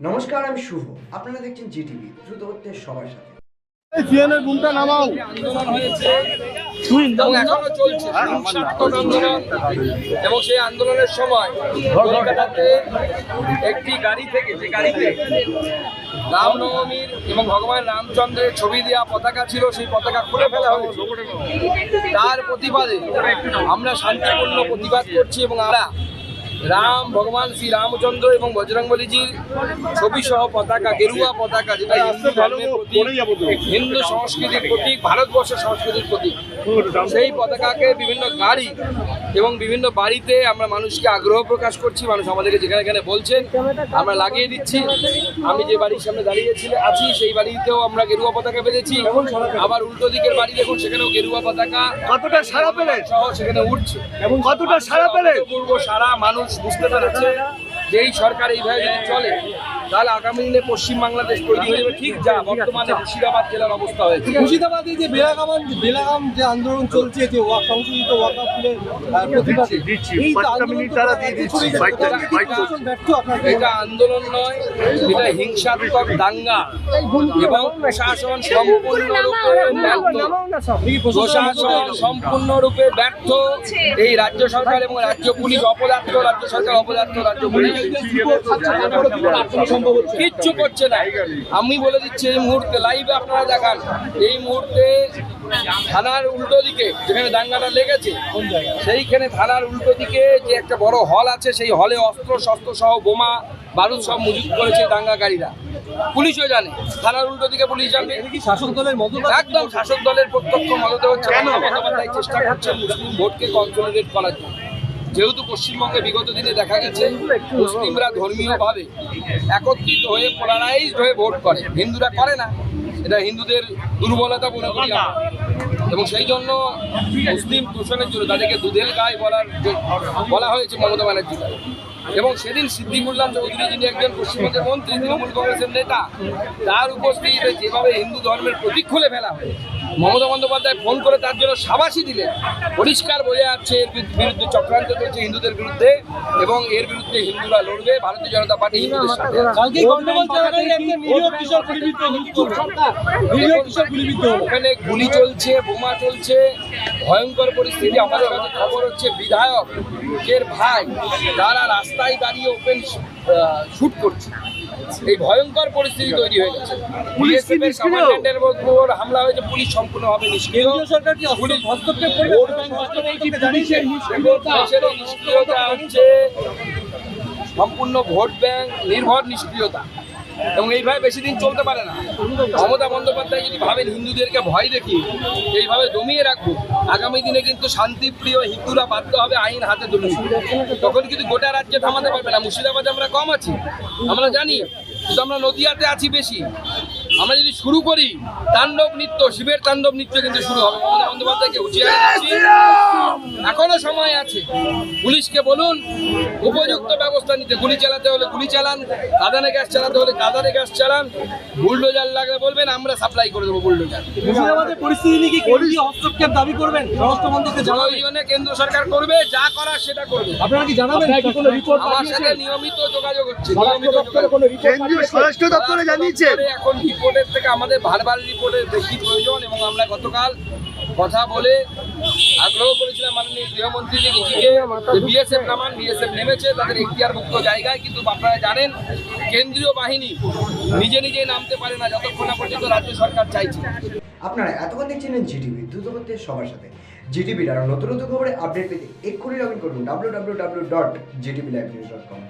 নমস্কার আমি শুভ। আপনারা দেখছেন জিটিভি দ্রুত হচ্ছে সবার সাথে। সিএনের বুমটা নামাও। এবং এখনও চলছে আন্দোলন এবং সেই আন্দোলনের সময় কলকাতাতে একটি গাড়ি থেকে যে গাড়িতে রামনবমীর এবং ভগবান রামচন্দ্রের ছবি দেওয়া পতাকা ছিল সেই পতাকা খুলে ফেলা হয়েছে। তার প্রতিবাদে আমরা শান্তিপূর্ণ প্রতিবাদ করছি এবং আমরা রাম ভগবান শ্রী রামচন্দ্র এবং বজরংবলীজির ছবি সহ পতাকা গেরুয়া পতাকা যেটা হিন্দু ধর্মের প্রতীক হিন্দু সংস্কৃতির প্রতীক ভারতবর্ষের সংস্কৃতির প্রতীক। সেই পতাকাকে বিভিন্ন গাড়ি এবং বিভিন্ন বাড়িতে আমরা মানুষকে আগ্রহ প্রকাশ করছি মানুষ আমাদেরকে যেখানে এখানে বলছেন আমরা লাগিয়ে দিচ্ছি। আমি যে বাড়ির সামনে দাঁড়িয়েছি আছি সেই বাড়িতেও আমরা গেরুয়া পতাকা বেঁধেছি। আবার উল্টো দিকের বাড়ি দেখুন সেখানেও গেরুয়া পতাকা। কতটা সারা পেলে সহ সেখানে উঠছে। এবং কতটা সারা পেলেন পূর্ব সারা মানুষ বুঝতে পারছে যে এই সরকার এইভাবে চলে তাহলে আগামী দিনে পশ্চিম বাংলাদেশ তৈরি হয়ে যাবে ঠিক যা বর্তমানে মুর্শিদাবাদ জেলার অবস্থা হয়েছে। মুর্শিদাবাদে যে বেলাগাম বেলাগাম যে আন্দোলন চলছে যে ওয়াক সংশোধিত ওয়াকা ফুলের প্রতিবাদে এই আন্দোলন এটা নয় এটা হিংসাত্মক দাঙ্গা। এবং প্রশাসন সম্পূর্ণরূপে ব্যর্থ। প্রশাসন সম্পূর্ণরূপে ব্যর্থ। এই রাজ্য সরকার এবং রাজ্য পুলিশ অপদার্থ রাজ্য সরকার অপদার্থ রাজ্য পুলিশ। কিচ্ছু করছে না। আমি বলে দিচ্ছি এই মুহূর্তে লাইভে আপনারা দেখান এই মুহূর্তে থানার উল্টো দিকে যেখানে দাঙ্গাটা লেগেছে সেইখানে থানার উল্টো দিকে যে একটা বড় হল আছে সেই হলে অস্ত্র শস্ত্র সহ বোমা বারুদ সব মজুত করেছে দাঙ্গাকারীরা। পুলিশও জানে থানার উল্টো দিকে পুলিশ জানবে। কি শাসক দলের একদম শাসক দলের প্রত্যক্ষ মদতে হচ্ছে চেষ্টা করছে মুসলিম ভোটকে কনসলিডেট করার জন্য। যেহেতু পশ্চিমবঙ্গে বিগত দিনে দেখা গেছে, মুসলিমরা ধর্মীয়ভাবে একত্রিত হয়ে পোলারাইজড হয়ে ভোট করে। হিন্দুরা করে না। এটা হিন্দুদের দুর্বলতা মনে করি। এবং সেই জন্য মুসলিম দূষণের জন্য তাদেরকে দুধের গায়ে বলার বলা হয়েছে মমতা ব্যানার্জিকে। এবং সেদিন সিদ্দিকুল্লাহ চৌধুরী যিনি একজন পশ্চিমবঙ্গের মন্ত্রী তৃণমূল কংগ্রেসের নেতা তার উপস্থিতিতে যেভাবে হিন্দু ধর্মের প্রতীক খুলে ফেলা হয় মমতা বন্দ্যোপাধ্যায় ফোন করে তার জন্য সাবাসী দিলেন। পরিষ্কার বোঝা যাচ্ছে এর বিরুদ্ধে- চক্রান্ত চলছে হিন্দুদের বিরুদ্ধে এবং এর বিরুদ্ধে হিন্দুরা লড়বে ভারতীয় জনতা পার্টি হিন্দুদের সাথে ওখানে গুলি চলছে বোমা চলছে ভয়ঙ্কর পরিস্থিতি। আমাদের কাছে খবর হচ্ছে বিধায়ক এর ভাই তারা রাস্তায় দাঁড়িয়ে ওপেন শুট করছে। এই ভয়ঙ্কর পরিস্থিতি তৈরি হয়ে গেছে। বিএসএফের কমান্ডেন্টের উপর হামলা হয়েছে পুলিশ সম্পূর্ণভাবে নিষ্ক্রিয়। সরকার কি পুলিশ হস্তক্ষেপ করবে? নিষ্ক্রিয়তা হচ্ছে সম্পূর্ণ ভোট ব্যাংক নির্ভর নিষ্ক্রিয়তা। এবং এইভাবে বেশি দিন চলতে পারে না। মমতা বন্দ্যোপাধ্যায় যদি ভাবেন হিন্দুদেরকে ভয় দেখি এইভাবে দমিয়ে রাখব আগামী দিনে কিন্তু শান্তিপ্রিয় হিন্দুরা বাধ্য হবে আইন হাতে তুলে। তখন কিন্তু গোটা রাজ্যে থামাতে পারবে না। মুর্শিদাবাদে আমরা কম আছি। আমরা জানি, কিন্তু আমরা নদিয়াতে আছি বেশি। আমরা যদি শুরু করি তাণ্ডব নৃত্য শিবের তাণ্ডব নৃত্য কিন্তু শুরু হবে। মমতা বন্দ্যোপাধ্যায়কে হুঁশিয়ারি এখনও সময় আছে। পুলিশকে বলুন উপযুক্ত ব্যবস্থা নিতে। গুলি চালাতে হলে গুলি চালান কাদানে গ্যাস চালাতে হলে কাদানে গ্যাস চালান। বুলডোজার লাগলে বলবেন আমরা সাপ্লাই করে দেবো বুলডোজার। মুর্শিদাবাদের পরিস্থিতি নিয়ে কি কেন্দ্রীয় হস্তক্ষেপ দাবি করবেন? প্রয়োজনে কেন্দ্র সরকার করবে যা করার সেটা করবে। আপনারা কি জানাবেন? কোনো রিপোর্ট আমার সাথে নিয়মিত যোগাযোগ হচ্ছে। কেন্দ্রীয় স্বরাষ্ট্র দপ্তরে এখন রিপোর্টের থেকে আমাদের ভারবার রিপোর্টের বেশি প্রয়োজন এবং আমরা গতকাল কথা বলে আগ্রহ করেছিলাম মাননীয় গৃহমন্ত্রী জিকে যে বিএসএফ নামান বিএসএফ নেমেছে, তাদের এখতিয়ারভুক্ত জায়গায়, কিন্তু আপনারা জানেন, কেন্দ্রীয় বাহিনী নিজে নিজে নামতে পারে না, যতক্ষণ না পর্যন্ত রাজ্য সরকার চাইছে। আপনারা এতক্ষণ দেখছিলেন জিটিভি দ্রুত সবার সাথে। জিটিভির আরও নতুন নতুন খবরে আপডেট পেতে এক্ষুনি লগ ইন করুন W W W dot GTV live news dot com